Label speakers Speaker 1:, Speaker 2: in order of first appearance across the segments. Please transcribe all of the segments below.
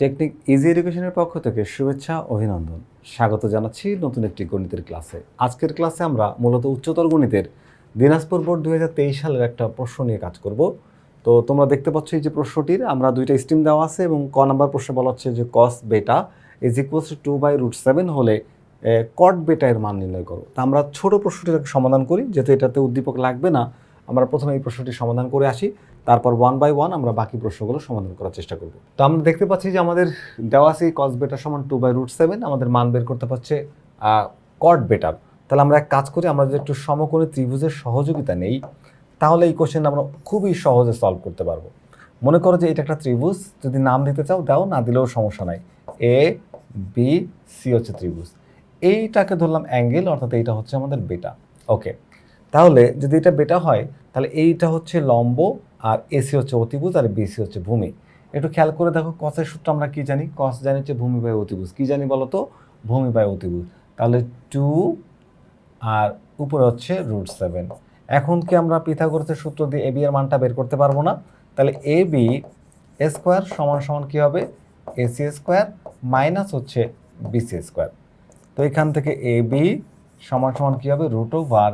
Speaker 1: Technique easy এডুকেশনের পক্ষ থেকে শুভেচ্ছা, অভিনন্দন। স্বাগত জানাচ্ছি নতুন একটি গণিতের ক্লাসে। আজকের ক্লাসে আমরা মূলত উচ্চতর গণিতের দিনাজপুর বোর্ড দু হাজার তেইশ সালের একটা প্রশ্ন নিয়ে কাজ করব। তো তোমরা দেখতে পাচ্ছ এই যে প্রশ্নটির, আমরা দুইটা স্ট্রিম দেওয়া আছে এবং ক নাম্বার প্রশ্নে বলা হচ্ছে যে cos beta is equals to by root seven হলে কট বেটা এর মান নির্ণয় করো। তা আমরা ছোট প্রশ্নটির সমাধান করি, যেহেতু এটাতে উদ্দীপক লাগবে না। আমরা প্রথমে এই প্রশ্নটি সমাধান করে আসি, তারপর ওয়ান বাই ওয়ান আমরা বাকি প্রশ্নগুলো সমাধান করার চেষ্টা করব। তো আমরা দেখতে পাচ্ছি যে আমাদের দেওয়া আছে কস বেটার সমান টু বাই রুট সেভেন আমাদের মান বের করতে পারছে কট বেটার তাহলে আমরা এক কাজ করি আমরা যদি একটু সমকোণী ত্রিভুজের সহযোগিতা নেই, তাহলে এই কোশ্চেন আমরা খুবই সহজে সলভ করতে পারব। মনে করো যে এটা একটা ত্রিভুজ, যদি নাম দিতে চাও, দাও, না দিলেও সমস্যা নাই। এ বি সি হচ্ছে ত্রিভুজ। এইটাকে ধরলাম অ্যাঙ্গেল অর্থাৎ এইটা হচ্ছে আমাদের বেটা ওকে তাহলে যদি এটা বেটা হয়, তাহলে এইটা হচ্ছে লম্ব আর এসি হচ্ছে অতিভুজ আর বিসি হচ্ছে ভূমি। একটু খেয়াল করে দেখো কসের সূত্র আমরা কি জানি? কস জানি হচ্ছে ভূমি বাই অতিভুজ। কি জানি বলো তো? ভূমি বাই অতিভুজ। তাহলে টু আর উপরে হচ্ছে রুট সেভেন এখন কি আমরা পিথাগোরাসের সূত্র দিয়ে এ বি এর মানটা বের করতে পারব না? তাহলে এ বি স্কোয়ার সমান সমান কী হবে? এসি স্কোয়ার মাইনাস হচ্ছে বিসি স্কোয়ার তো এখান থেকে এ বি সমান সমান কী হবে? রুট ওভার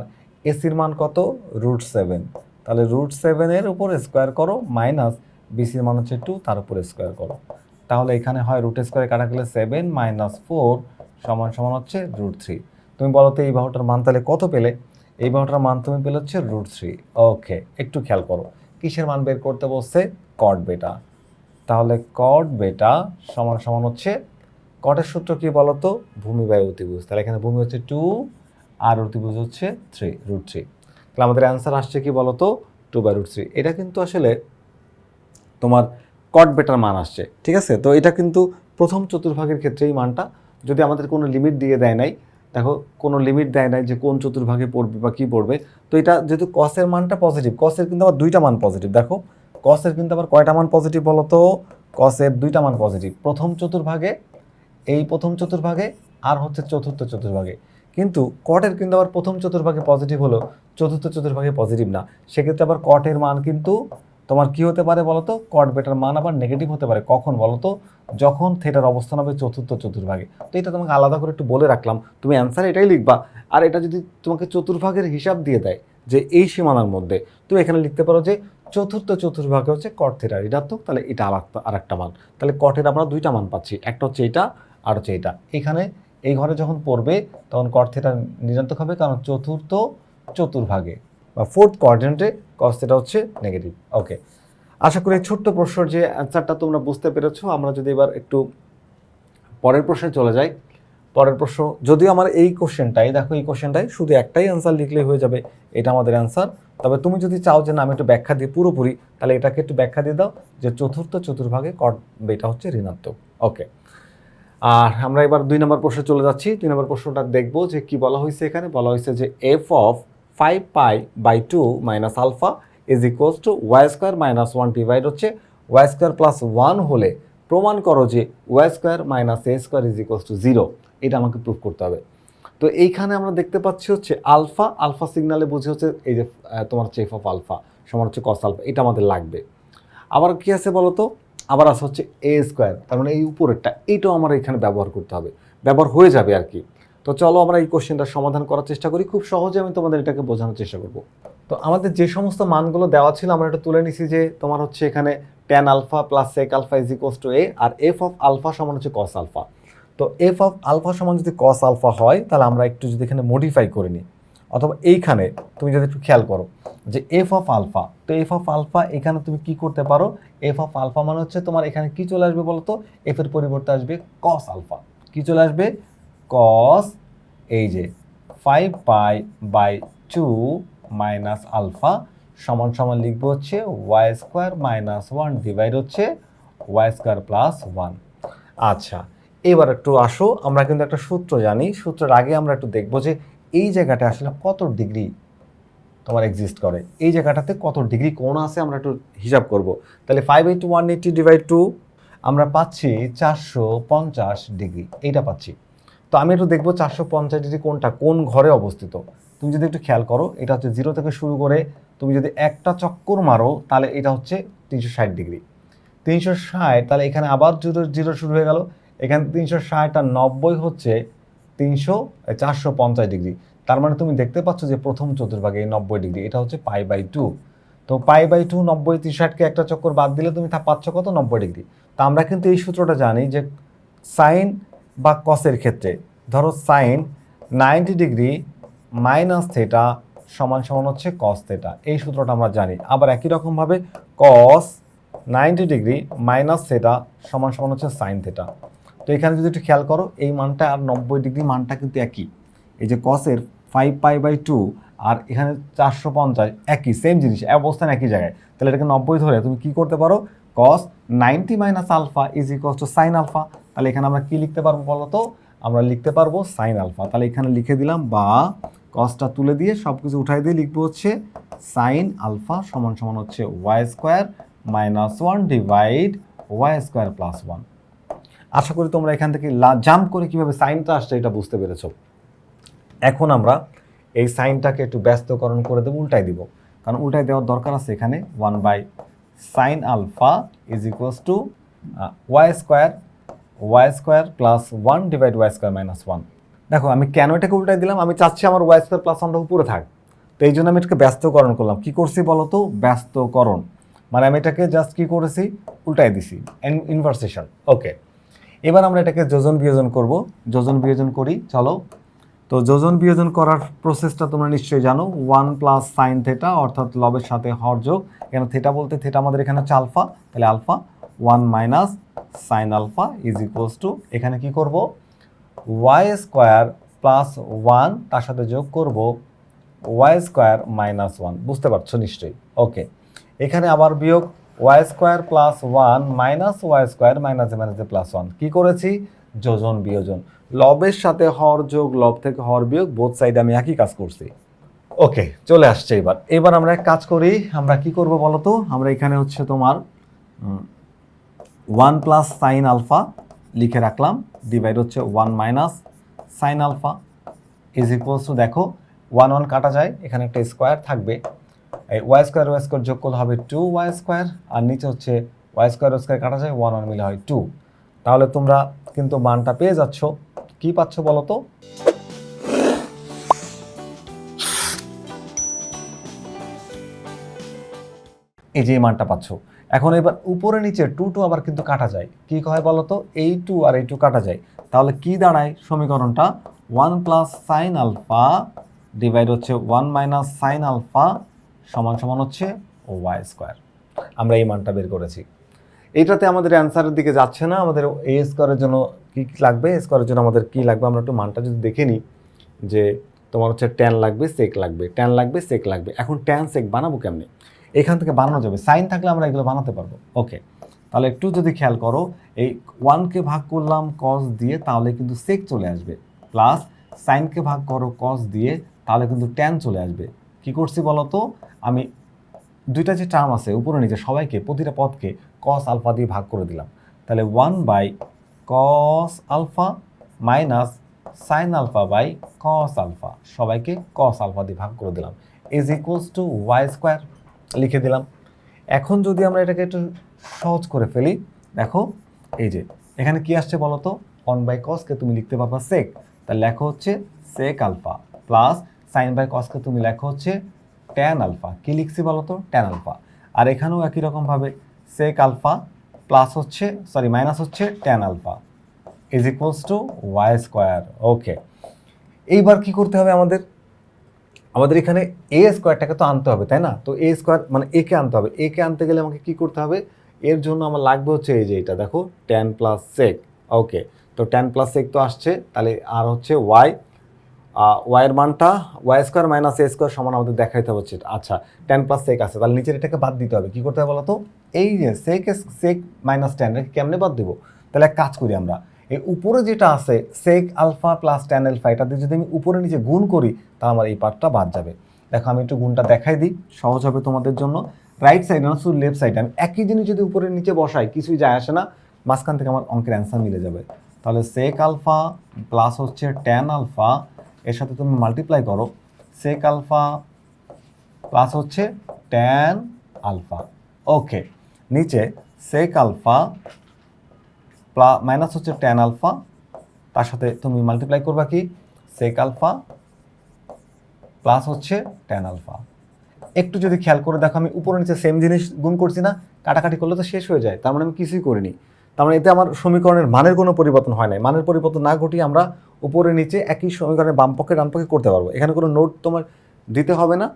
Speaker 1: এসির মান কত? Root seven. তাহলে রুট সেভেনের উপর স্কোয়ার করো, মাইনাস বিসির মান হচ্ছে টু, তার উপর স্কোয়ার করো। তাহলে এখানে হয় রুট স্কোয়ারে কাটা গেলে সেভেন মাইনাস ফোর সমান সমান হচ্ছে রুট থ্রি। তুমি বলো তো এই বাহুটার মান তাহলে কত পেলে? এই বাহুটার মান তুমি পেলে হচ্ছে রুট থ্রি। ওকে, একটু খেয়াল করো। কিসের মান বের করতে বলছে? কট বেটা তাহলে কট বেটা সমান সমান হচ্ছে কটের সূত্র কি বলতো ভূমি বাই অতিভুজ। তাহলে এখানে ভূমি হচ্ছে টু আর অতিভুজ হচ্ছে থ্রি রুট থ্রি তাহলে আমাদের অ্যান্সার আসছে কি বলতো? টু বাই রুট থ্রি এটা কিন্তু আসলে তোমার কট বেটার মান আসছে, ঠিক আছে? তো এটা কিন্তু প্রথম চতুর্ভাগের ক্ষেত্রে এই মানটা। যদি আমাদের কোনো লিমিট দিয়ে দেয় নাই, দেখো, কোনো লিমিট দেয় নাই যে কোন চতুর্ভাগে পড়বে বা কী পড়বে, তো এটা যেহেতু কসের মানটা পজিটিভ কসের কিন্তু আবার দুইটা মান পজিটিভ দেখো কসের কিন্তু আবার কয়টা মান পজিটিভ বলো তো কসের দুইটা মান পজিটিভ প্রথম চতুর্ভাগে, এই প্রথম চতুর্ভাগে, আর হচ্ছে চতুর্থ চতুর্ভাগে। কিন্তু কটের কিন্তু আবার প্রথম চতুর্ভাগে পজিটিভ হলো, চতুর্থ চতুর্ভাগে পজিটিভ না। সেক্ষেত্রে আবার কটের মান কিন্তু তোমার কি হতে পারে বলতো? কট বেটার মান আবার নেগেটিভ হতে পারে। কখন বলো তো যখন থেটার অবস্থান হবে চতুর্থ চতুর্ভাগে। তো এটা তোমাকে আলাদা করে একটু বলে রাখলাম। তুমি অ্যান্সার এটাই লিখবা। আর এটা যদি তোমাকে চতুর্ভাগের হিসাব দিয়ে দেয় যে এই সীমানার মধ্যে, তুমি এখানে লিখতে পারো যে চতুর্থ চতুর্ভাগে হচ্ছে কট থেটার ঋণাত্মক, তাহলে এটা আর একটা মান। তাহলে কটের আমরা দুইটা মান পাচ্ছি। একটা হচ্ছে এটা, আর হচ্ছে এটা। এখানে এই ঘরে যখন পড়বে, তখন কট থেটা ঋণাত্মক হবে কারণ চতুর্থ চতুর্ভাগে বা ফোর্থ কোয়ার্ডিনেটে কস হচ্ছে নেগেটিভ ওকে আশা করি ছোট্ট প্রশ্নের যে অ্যান্সারটা তোমরা বুঝতে পেরেছ, আমরা যদি এবার একটু পরের প্রশ্নে চলে যাই। পরের প্রশ্ন, যদিও আমার এই কোশ্চেনটাই দেখো এই কোশ্চেনটাই শুধু একটাই অ্যান্সার লিখলেই হয়ে যাবে, এটা আমাদের অ্যান্সার তবে তুমি যদি চাও যে না, আমি একটু ব্যাখ্যা দিই পুরোপুরি, তাহলে এটাকে একটু ব্যাখ্যা দিয়ে দাও যে চতুর্থ চতুর্ভাগে কট এটা হচ্ছে ঋণাত্মক। ওকে আর আমরা এবার দুই নম্বর প্রশ্নে চলে যাচ্ছি। দুই নম্বর প্রশ্নটা দেখব যে কি বলা হয়েছে এখানে? বলা হয়েছে যে F of five pi by two minus alpha is equals to Y square minus one divide হচ্ছে ওয়াই স্কোয়ার প্লাস ওয়ান হলে প্রমাণ করো যে Y square minus A square is equals to zero এটা আমাকে প্রুভ করতে হবে। তো এইখানে আমরা দেখতে পাচ্ছি হচ্ছে আলফা আলফা সিগনালে বুঝে হচ্ছে এই যে তোমার হচ্ছে এফ অফ আলফা সমান হচ্ছে কস আলফা এটা আমাদের লাগবে। আবার কি আছে বলো তো আবার আছে হচ্ছে এ স্কোয়ার তার মানে এই উপরেরটা এইটাও আমার এখানে ব্যবহার করতে হবে। ব্যবহার হয়ে যাবে আর কি। তো চলো আমরা এই কোশ্চেনটা সমাধান করার চেষ্টা করি। খুব সহজে আমি তোমাদের এটাকে বোঝানোর চেষ্টা করব। তো আমাদের যে সমস্ত মানগুলো দেওয়া ছিল, আমরা এটা তুলে নিছি যে তোমার হচ্ছে এখানে tan alpha plus sec alpha is equals to A R F of alpha সমান হচ্ছে কস আলফা তো এফ অফ আলফা সমান যদি কস আলফা হয়, তাহলে আমরা একটু যদি এখানে মডিফাই করে নিই। অথবা এইখানে তুমি যদি একটু খেয়াল করো যে এফ অফ আলফা তো এফ অফ আলফা এখানে তুমি কি করতে পারো? এফ অফ আলফা মানে হচ্ছে তোমার এখানে কি চলে আসবে বলো তো এফ এর পরিবর্তে আসবে কস আলফা কি চলে আসবে? কস এই যে five pi by two minus alpha সমান সমান লিখব হচ্ছে Y square minus one divide হচ্ছে ওয়াই স্কোয়ার প্লাস ওয়ান আচ্ছা এবার একটু আসো, আমরা কিন্তু একটা সূত্র জানি। সূত্রের আগে আমরা একটু দেখব যে এই জায়গাটা আসলে কত ডিগ্রি তোমার এক্সিস্ট করে? এই জায়গাটাতে কত ডিগ্রি কোণ আছে আমরা একটু হিসাব করব। তাহলে five eight one eighty divide two আমরা পাচ্ছি চারশো পঞ্চাশ ডিগ্রি। এইটা পাচ্ছি। তো আমি একটু দেখব চারশো পঞ্চাশ ডিগ্রি কোনটা কোন ঘরে অবস্থিত। তুমি যদি একটু খেয়াল করো, এটা হচ্ছে জিরো থেকে শুরু করে তুমি যদি একটা চক্কর মারো, তাহলে এটা হচ্ছে তিনশো ষাট ডিগ্রি। তিনশো ষাট, তাহলে এখানে আবার জিরো জিরো শুরু হয়ে গেল। এখানে তিনশো ষাট আর নব্বই হচ্ছে তিনশো চারশো পঞ্চাশ ডিগ্রি। তার মানে তুমি দেখতে পাচ্ছ যে প্রথম চতুর্ভাগে এই নব্বই ডিগ্রি, এটা হচ্ছে পাই বাই টু। তো পাই বাই টু নব্বই তিন ষাটকে একটা চক্কর বাদ দিলে তুমি তা পাচ্ছ কত? নব্বই ডিগ্রি। তা আমরা কিন্তু এই সূত্রটা জানি যে সাইন বা কসের ক্ষেত্রে, ধরো sine ninety degree minus theta সমান সমান হচ্ছে কস থেটা। এই সূত্রটা আমরা জানি। আবার একই রকমভাবে cos ninety degree minus theta সমান সমান হচ্ছে সাইন থেটা। তো এখানে যদি একটু খেয়াল করো, এই মানটা আর নব্বই ডিগ্রি মানটা কিন্তু একই। এই যে কসের ফাইভ পাই বাই টু আর এখানে চারশো পঞ্চাশ, একই সেম জিনিস, অবস্থান একই জায়গায়। তাহলে এটাকে নব্বই ধরে তুমি কি করতে পারো? Cos ninety minus alpha is equals to sine alpha তাহলে এখানে আমরা কি লিখতে পারব বলো তো? আমরা লিখতে পারব সাইন আলফা তাহলে এখানে লিখে দিলাম বা কসটা তুলে দিয়ে সব কিছু উঠাই দিয়ে লিখব হচ্ছে সাইন আলফা সমান সমান হচ্ছে Y square minus one divide Y square plus one আশা করি তোমরা এখান থেকে জাম্প করে কীভাবে সাইনটা আসছে এটা বুঝতে পেরেছ। এখন আমরা এই সাইনটাকে একটু ব্যস্তকরণ করে দেবো, উল্টাই দিব। কারণ উল্টাই দেওয়ার দরকার আছে এখানে। One by sine alpha is equals to Y square Y square plus one divide Y square minus one. দেখো, আমি কেন এটাকে উল্টাই দিলাম? আমি চাচ্ছি আমার ওয়াই স্কোয়ার প্লাস ওয়ানটা উপরে থাক। তো এই জন্য আমি এটাকে ব্যস্তকরণ করলাম। কি করছি বলো তো ব্যস্তকরণ। মানে আমি এটাকে জাস্ট কি করেছি? উল্টাই দিছি। ইনভার্সেশন ওকে এবার আমরা এটাকে যোজন বিয়োজন করব। যোজন বিয়োজন করি, চলো। তো যোজন বিয়োজন করার প্রসেসটা তোমরা নিশ্চয়ই জানো। ওয়ান প্লাস সাইন থেটা অর্থাৎ লবের সাথে হর যোগ। এখানে থেটা বলতে থেটা আমাদের এখানে হচ্ছে আলফা তাহলে alpha one minus sine alpha is equals to এখানে কি করব? ওয়াই স্কোয়ার প্লাস ওয়ান তার সাথে যোগ করব ওয়াই স্কোয়ার মাইনাস ওয়ান বুঝতে পারছ নিশ্চয়ই? ওকে এখানে আবার বিয়োগ Y square plus one minus Y square minus minus plus one কী করেছি? যোজন, বিয়োজন। লবের সাথে হর যোগ, লব থেকে হর বিয়োগ বোথ সাইডে আমি একই কাজ করছি। ওকে চলে আসছে এবার। এবার আমরা এক কাজ করি। আমরা কি করব বলো তো? আমরা এখানে হচ্ছে তোমার ওয়ান প্লাস সাইন আলফা লিখে রাখলাম। ডিভাইড হচ্ছে one minus sine alpha is equals to দেখো ওয়ান ওয়ান কাটা যায়। এখানে একটা স্কোয়ার থাকবে। এই ওয়াই স্কোয়ার ওয়াই স্কোয়ার যোগ করলে হবে টু ওয়াই স্কোয়ার আর নিচে হচ্ছে ওয়াই স্কোয়ার ওয়াই স্কোয়ার কাটা যায় ওয়ান ওয়ান মিলে হয় টু তাহলে তোমরা কিন্তু মানটা পেয়ে যাচ্ছ। কি পাচ্ছ বলো তো? এই যে মানটা পাচ্ছ। এখন এবার উপরে নিচে টু টু আবার কিন্তু কাটা যায়। কি হয় বলো তো? এই টু আর এই টু কাটা যায়। তাহলে কি দাঁড়ায় সমীকরণটা? One plus sine alpha divide হচ্ছে ওয়ান মাইনাস সাইন আলফা সমান সমান হচ্ছে ও ওয়াই স্কোয়ার আমরা এই মানটা বের করেছি। এইটাতে আমাদের অ্যান্সারের দিকে যাচ্ছে না। আমাদের এ স্কোয়ারের জন্য কী লাগবে? এ স্কোয়ারের জন্য আমাদের কী লাগবে? আমরা একটু মানটা যদি দেখে নিই যে তোমার হচ্ছে ট্যান লাগবে সেক লাগবে। ট্যান লাগবে সেক লাগবে। এখন ট্যান সেক বানাবো কেমনি? এখান থেকে বানানো যাবে। সাইন থাকলে আমরা এগুলো বানাতে পারব। ওকে তাহলে একটু যদি খেয়াল করো, এই ওয়ানকে ভাগ করলাম কস দিয়ে তাহলে কিন্তু সেক চলে আসবে। প্লাস সাইনকে ভাগ করো কস দিয়ে তাহলে কিন্তু ট্যান চলে আসবে। কি করছি বলো তো আমি দুইটা যে টার্ম আছে, উপরে নিচে সবাইকে, প্রতিটা পদকে কস আলফা দিয়ে ভাগ করে দিলাম। তাহলে one by cos alpha minus sine alpha by cos alpha সবাইকে কস আলফা দিয়ে ভাগ করে দিলাম। Is equals to Y square লিখে দিলাম। এখন যদি আমরা এটাকে একটু সহজ করে ফেলি, দেখো, এই যে, এখানে কি আসছে বলো তো ওয়ান বাই কসকে তুমি লিখতে পারবা সেক তাহলে লেখো হচ্ছে sec alpha plus sine by কসকে তুমি লেখো হচ্ছে ট্যান আলফা কি লিখছি বলো তো ট্যান আলফা আর এখানেও একই রকমভাবে সেক আলফা প্লাস হচ্ছে সরি মাইনাস হচ্ছে tan alpha is equals to Y square okay এইবার কি করতে হবে আমাদের? আমাদের এখানে এ স্কোয়ারটাকে তো আনতে হবে, তাই না? তো এ স্কোয়ার মানে এ কে আনতে হবে। এ কে আনতে গেলে আমাকে কি করতে হবে? এর জন্য আমার লাগবে হচ্ছে এই যে এটা দেখো টেন প্লাস সেক ওকে তো টেন প্লাস সেক তো আসছে, তাহলে আর হচ্ছে ওয়াই ওয়াইয়ের মানটা Y square minus A square সমান আমাদের দেখাইতে হচ্ছে আচ্ছা টেন প্লাস সেক আছে, তাহলে নিচের এটাকে বাদ দিতে হবে। কী করতে হবে বলো তো এই যে সেক সেক মাইনাস টেন কেমনে বাদ দেবো? তাহলে এক কাজ করি আমরা, এই উপরে যেটা আছে sec alpha plus tan alpha এটা দিয়ে যদি আমি উপরে নিচে গুণ করি, তাহলে আমার এই পার্টটা বাদ যাবে। দেখো, আমি একটু গুণটা দেখাই দিই, সহজ হবে তোমাদের জন্য। রাইট সাইড না শুধু লেফট সাইডে আমি একই জিনিস যদি উপরে নিচে বসাই, কিছুই যায় আসে না, মাঝখান থেকে আমার অঙ্কের অ্যান্সার মিলে যাবে। তাহলে সেক আলফা প্লাস হচ্ছে টেন আলফা এর সাথে তুমি মাল্টিপ্লাই করো সেক আলফা প্লাস হচ্ছে ট্যান আলফা ওকে নিচে সেক আলফা প্লা মাইনাস হচ্ছে ট্যান আলফা তার সাথে তুমি মাল্টিপ্লাই করবা কি? সেক আলফা প্লাস হচ্ছে ট্যান আলফা একটু যদি খেয়াল করে দেখো, আমি উপরে নিচে সেম জিনিস গুণ করছি না, কাটাকাটি করলে তো শেষ হয়ে যায়, তার মানে আমি কিছুই করিনি। তার মানে এতে আমার সমীকরণের মানের কোনো পরিবর্তন হয় নাই। মানের পরিবর্তন না ঘটিয়ে আমরা উপরে নিচে একই সমীকরণের বাম পক্ষে ডান করতে পারব। এখানে কোনো নোট তোমার দিতে হবে না,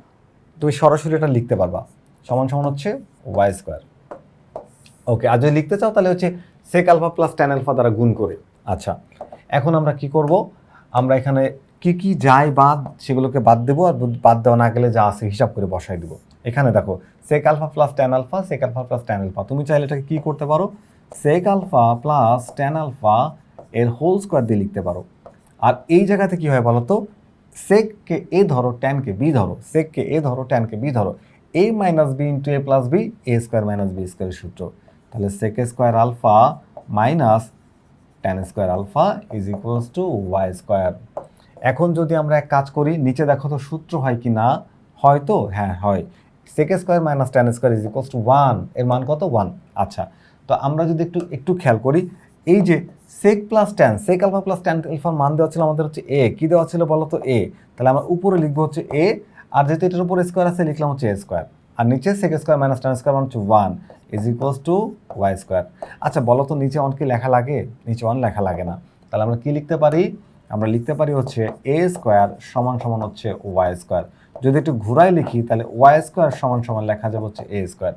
Speaker 1: তুমি সরাসরি এটা লিখতে পারবা। সমান সমান হচ্ছে ওয়াই স্কোয়ার ওকে, আর যদি লিখতে চাও তাহলে হচ্ছে sec alpha plus tan alpha দ্বারা গুণ করে। আচ্ছা এখন আমরা কি করব? আমরা এখানে কি কি যায় বাদ সেগুলোকে বাদ দেবো আর বাদ দেওয়া না গেলে যা আছে হিসাব করে বসাই দেবো। এখানে দেখো sec alpha plus tan alpha sec alpha plus tan alpha তুমি চাইলে এটাকে কী করতে পারো? Sec alpha plus tan alpha এর হোল স্কোয়ার দিয়ে লিখতে পারো। আর এই জায়গাতে কি হয় বলো তো সেককে এ ধরো টেনকে বি ধরো সেককে এ ধরো টেনকে বি ধরো A minus B into A plus B A square minus B স্কোয়ারের সূত্র। তাহলে sec square alpha minus tan square alpha is equals to Y square এখন যদি আমরা এক কাজ করি, নিচে দেখো তো সূত্র হয় কি না? হয়তো? হ্যাঁ হয়। Sec square minus tan square is equals to ওয়ানের মান কত? ওয়ান আচ্ছা তো আমরা যদি একটু একটু খেয়াল করি, এই যে sec plus tan sec alpha plus tan আলফার মান দেওয়া ছিল আমাদের হচ্ছে এ কী দেওয়া ছিল বলো তো এ তাহলে আমরা উপরে লিখব হচ্ছে এ আর যেহেতু এটার উপরে স্কোয়ার আছে, লিখলাম হচ্ছে এ স্কোয়ার আর নিচে sec square minus tan square হচ্ছে one is equals to Y square আচ্ছা বলো তো নিচে অন কি লেখা লাগে? নিচে অন লেখা লাগে না। তাহলে আমরা কি লিখতে পারি? আমরা লিখতে পারি হচ্ছে এ স্কোয়ার সমান সমান হচ্ছে ওয়াই স্কোয়ার যদি একটু ঘুরাই লিখি, তাহলে ওয়াই স্কোয়ার সমান সমান লেখা যাবে হচ্ছে এ স্কোয়ার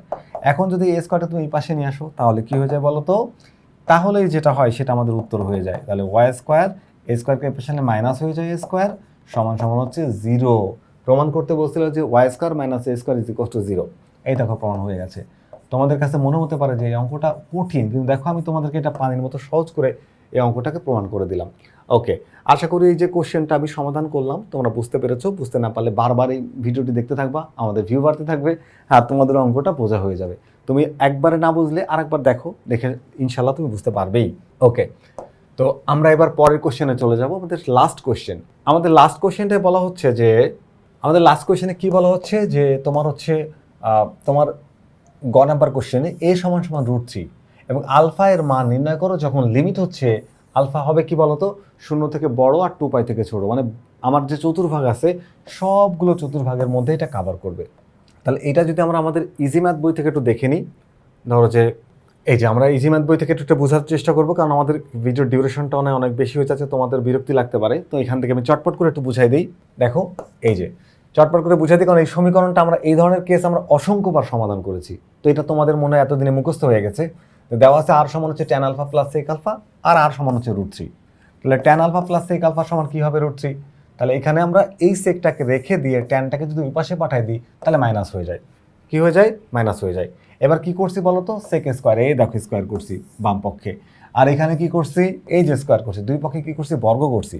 Speaker 1: এখন যদি এ স্কোয়ারটা তুমি এই পাশে নিয়ে আসো, তাহলে কি হয়ে যায় বলো তো তাহলেই যেটা হয়, সেটা আমাদের উত্তর হয়ে যায়। তাহলে ওয়াই স্কোয়ার এ স্কোয়ারকে পেছনে মাইনাস হয়ে যায় এ স্কোয়ার সমান সমান হচ্ছে জিরো প্রমাণ করতে বলছিল যে Y square minus A square is equals to zero এই দেখো প্রমাণ হয়ে গেছে। তোমাদের কাছে মনে হতে পারে যে এই অঙ্কটা কঠিন, কিন্তু দেখো আমি তোমাদেরকে এটা পানির মতো সহজ করে এই অঙ্কটাকে প্রমাণ করে দিলাম। ওকে আশা করি এই যে কোশ্চেনটা আমি সমাধান করলাম, তোমরা বুঝতে পেরেছ। বুঝতে না পারলে বারবার এই ভিডিওটি দেখতে থাকবা, আমাদের ভিউ বাড়তে থাকবে, আর তোমাদের অঙ্কটা বোঝা হয়ে যাবে। তুমি একবারে না বুঝলে আরেকবার দেখো, দেখে ইনশাল্লাহ তুমি বুঝতে পারবেই। ওকে তো আমরা এবার পরের কোশ্চেনে চলে যাব, আমাদের লাস্ট কোশ্চেন আমাদের লাস্ট কোশ্চেনটায় বলা হচ্ছে যে, আমাদের লাস্ট কোশ্চেনে কি বলা হচ্ছে? যে তোমার হচ্ছে তোমার গ নাম্বার কোশ্চেনে এ সমান সমান রুট থ্রি এবং আলফা এর মান নির্ণয় করো, যখন লিমিট হচ্ছে আলফা হবে কি বলতো? শূন্য থেকে বড় আর টু পাই থেকে ছোট। মানে আমার যে চতুর্ভাগ আছে, সবগুলো চতুর্ভাগের মধ্যে এটা কাভার করবে। তাহলে এটা যদি আমরা আমাদের ইজি ম্যাথ বই থেকে একটু দেখে নিই, ধরো যে এই যে আমরা ইজি ম্যাথ বই থেকে একটু বোঝার চেষ্টা করব, কারণ আমাদের ভিডিওর ডিউরেশনটা অনেক অনেক বেশি হয়ে যাচ্ছে তোমাদের বিরক্তি লাগতে পারে। তো এখান থেকে আমি চটপট করে একটু বুঝাই দিই। দেখো, এই যে চটপট করে বুঝাই দিই, কারণ এই সমীকরণটা আমরা এই ধরনের কেস আমরা অসংখ্যবার সমাধান করেছি। তো এটা তোমাদের মনে হয় এতদিনে মুখস্থ হয়ে গেছে? দেওয়া আছে আর সমান হচ্ছে tan alpha plus sec alpha আর আর সমান হচ্ছে রুট থ্রি তাহলে tan alpha plus sec alpha সমান কী হবে রুট থ্রি তাহলে এখানে আমরা এই সেকটাকে রেখে দিয়ে ট্যানটাকে যদি ওই পাঠাই দিই, তাহলে মাইনাস হয়ে যায়। কি হয়ে যায়? মাইনাস হয়ে যায়। এবার কি করছি বলো তো সেক স্কোয়ার এই দেখো স্কোয়ার করছি বাম পক্ষে। আর এখানে কি করছি? এই যে স্কোয়ার করছি। দুই পক্ষে কি করছি? বর্গ করছি।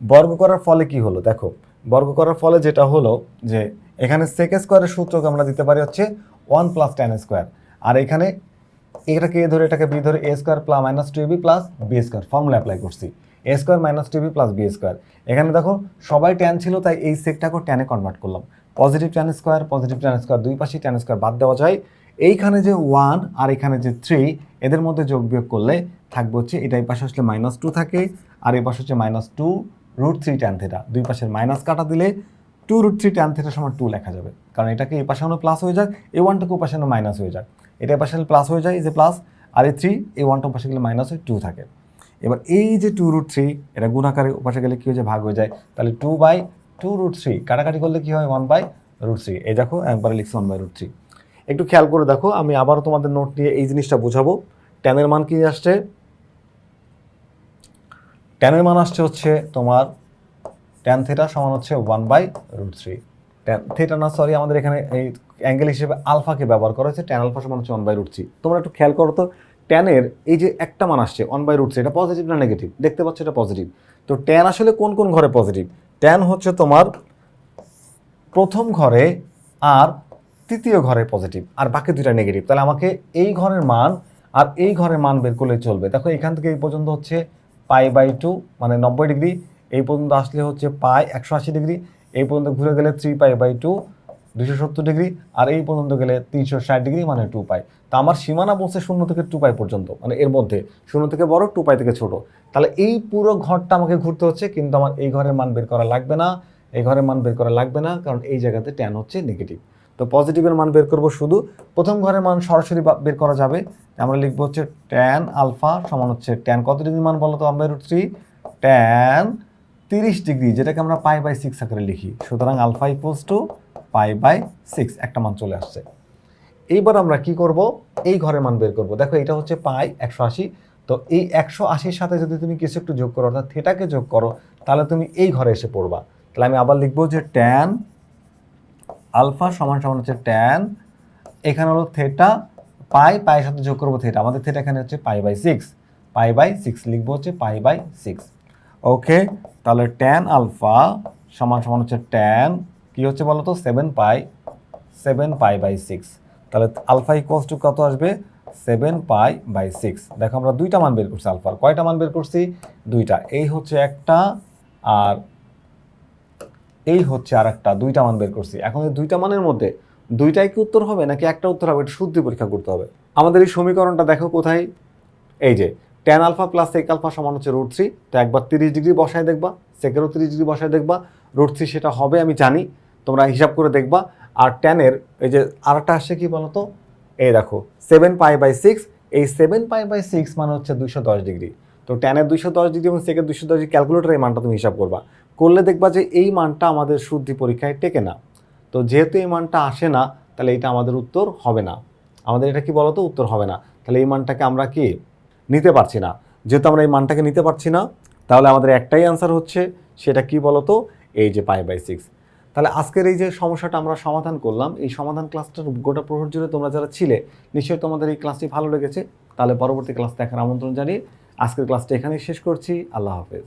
Speaker 1: বর্গ করার ফলে কি হলো? দেখো, বর্গ করার ফলে যেটা হলো যে, এখানে সেক স্কোয়ারের সূত্রকে আমরা দিতে পারি হচ্ছে ওয়ান প্লাস টেন স্কোয়ার আর এখানে এটাকে এ ধরে এটাকে বি ধরে A square plus minus two B plus B square formula apply করছি। A square minus two B plus B square এখানে দেখো, সবাই ট্যান ছিল, তাই এই সেকটাকেও ট্যানে কনভার্ট করলাম। Positive tan square positive tan square দুই পাশে ট্যান স্কোয়ার বাদ দেওয়া যায়। এইখানে যে ওয়ান আর এখানে যে থ্রি এদের মধ্যে যোগ বিয়োগ করলে থাকবে হচ্ছে এটা এই পাশে আসলে মাইনাস টু থাকে, আর এই পাশে হচ্ছে minus two root three tan theta দুই পাশের মাইনাস কাটা দিলে টু রুট থ্রি ট্যান থেটার সময় টু লেখা যাবে। কারণ এটাকে এই প্লাস হয়ে যাক এই ওয়ানটাকে ও পাশে মাইনাস হয়ে যাক। এটা পাশে প্লাস হয়ে যায় যে প্লাস আর এই থ্রি এই ওয়ানটা পাশে গেলে মাইনাস হয়ে টু থাকে। এবার এই যে টু রুট থ্রি এটা গুণাকারে ওপাশে গেলে কী হয়ে যায়? ভাগ হয়ে যায়। তাহলে two by two root three কাটাকাটি করলে কী হয়? ওয়ান বাই রুট থ্রি এই দেখো একবারে লিখছি ওয়ান বাই রুট থ্রি একটু খেয়াল করে দেখো, আমি আবারও তোমাদের নোট নিয়ে এই জিনিসটা বোঝাবো। ট্যানের মান কী আসছে? ট্যানের মান আসছে হচ্ছে তোমার ট্যান থেটা সমান হচ্ছে one by root three tan theta না সরি আমাদের এখানে এই অ্যাঙ্গেল হিসেবে আলফাকে ব্যবহার করা হয়েছে ট্যান আলফা সমান হচ্ছে ওয়ান বাই রুট থ্রি তোমরা একটু খেয়াল করো তো ট্যানের এই যে একটা মান আসছে ওয়ান বাই রুট থ্রি এটা পজিটিভ না নেগেটিভ দেখতে পাচ্ছ এটা পজিটিভ তো ট্যান আসলে কোন কোন ঘরে পজিটিভ ট্যান হচ্ছে তোমার প্রথম ঘরে আর তৃতীয় ঘরে পজিটিভ আর বাকি দুইটা নেগেটিভ তাহলে আমাকে এই ঘরের মান আর এই ঘরের মান বের করলে চলবে। দেখো এখান থেকে এই পর্যন্ত হচ্ছে পাই বাই টু মানে নব্বই ডিগ্রি এই পর্যন্ত আসলে হচ্ছে পাই একশো আশি ডিগ্রি, এই পর্যন্ত ঘুরে গেলে থ্রি পাই বাই টু দুশো সত্তর ডিগ্রি, আর এই পর্যন্ত গেলে তিনশো ষাট ডিগ্রি মানে টু পাই তা আমার সীমানা বলছে শূন্য থেকে টু পাই পর্যন্ত মানে এর মধ্যে, শূন্য থেকে বড় টু পাই থেকে ছোট। তাহলে এই পুরো ঘরটা আমাকে ঘুরতে হচ্ছে, কিন্তু আমার এই ঘরের মান বের করা লাগবে না, এই ঘরের মান বের করা লাগবে না, কারণ এই জায়গাতে ট্যান হচ্ছে নেগেটিভ তো পজিটিভের মান বের করব শুধু, প্রথম ঘরের মান সরাসরি বের করা যাবে, আমরা লিখব হচ্ছে ট্যান আলফা সমান হচ্ছে ট্যান কত ডিগ্রি মান বলো তো আমরা রুট থ্রি ট্যান তিরিশ ডিগ্রি, যেটাকে আমরা পাই বাই সিক্স আকারে লিখি। সুতরাং alpha equals to pi by six, একটা মান চলে আসছে। এইবার আমরা কি করব? এই ঘরের মান বের করব। দেখো, এটা হচ্ছে পাই একশো আশি। তো এই একশো আশির সাথে যদি তুমি কিছু একটু যোগ করো, অর্থাৎ থেটাকে যোগ করো, তাহলে তুমি এই ঘরে এসে পড়বা। তাহলে আমি আবার লিখব যে ট্যান আলফা সমান সমান হচ্ছে ট্যান এখানে হলো থেটা, পাই পায়ের সাথে যোগ করব থেটা। আমাদের থেটা এখানে হচ্ছে pi by six. Pi by six, লিখব হচ্ছে পাই বাই সিক্স। ওকে, তাহলে ট্যান আলফা সমান সমান হচ্ছে ট্যান কি হচ্ছে বলো তো seven pi seven pi by six তাহলে আলফা ইকুয়ালস টু কত আসবে? সেভেন পাই বাই সিক্স দেখো আমরা দুইটা মান বের করছি আলফার কয়টা মান বের করছি? দুইটা। এই হচ্ছে একটা আর এই হচ্ছে আর একটা দুইটা মান বের করছি। এখন এই দুইটা মানের মধ্যে দুইটাই কি উত্তর হবে নাকি একটা উত্তর হবে? এটা শুদ্ধি পরীক্ষা করতে হবে। আমাদের এই সমীকরণটা দেখো কোথায়? এই যে tan alpha plus sec alpha সমান হচ্ছে রুট থ্রি তো একবার তিরিশ ডিগ্রি বসায় দেখবা সেকেরও তিরিশ ডিগ্রি বসায় দেখবা রুট থ্রি সেটা হবে, আমি জানি। তোমরা হিসাব করে দেখবা। আর ট্যানের এই যে আরেকটা আসছে কি বলো তো এই দেখো সেভেন পাই বাই সিক্স এই সেভেন পাই বাই সিক্স মানে হচ্ছে দুইশো দশ ডিগ্রি তো ট্যানের দুইশো দশ ডিগ্রি এবং সেকের দুইশো দশ ডিগ্রি ক্যালকুলেটার এই মানটা তুমি হিসাব করবা। করলে দেখবা যে এই মানটা আমাদের শুদ্ধি পরীক্ষায় টেকে না। তো যেহেতু এই মানটা আসে না, তাহলে এটা আমাদের উত্তর হবে না। আমাদের এটা কি বলতো? উত্তর হবে না। তাহলে এই মানটাকে আমরা কি নিতে পারছি না। যেহেতু আমরা এই মানটাকে নিতে পারছি না, তাহলে আমাদের একটাই অ্যান্সার হচ্ছে, সেটা কি বলতো? এই যে পাই বাই সিক্স তাহলে আজকের এই যে সমস্যাটা আমরা সমাধান করলাম, এই সমাধান ক্লাসটার গোটা প্রহর জুড়ে তোমরা যারা ছিলে, নিশ্চয়ই তোমাদের এই ক্লাসটি ভালো লেগেছে। তাহলে পরবর্তী ক্লাস দেখার আমন্ত্রণ জানিয়ে আজকের ক্লাসটা এখানেই শেষ করছি। আল্লাহ হাফেজ।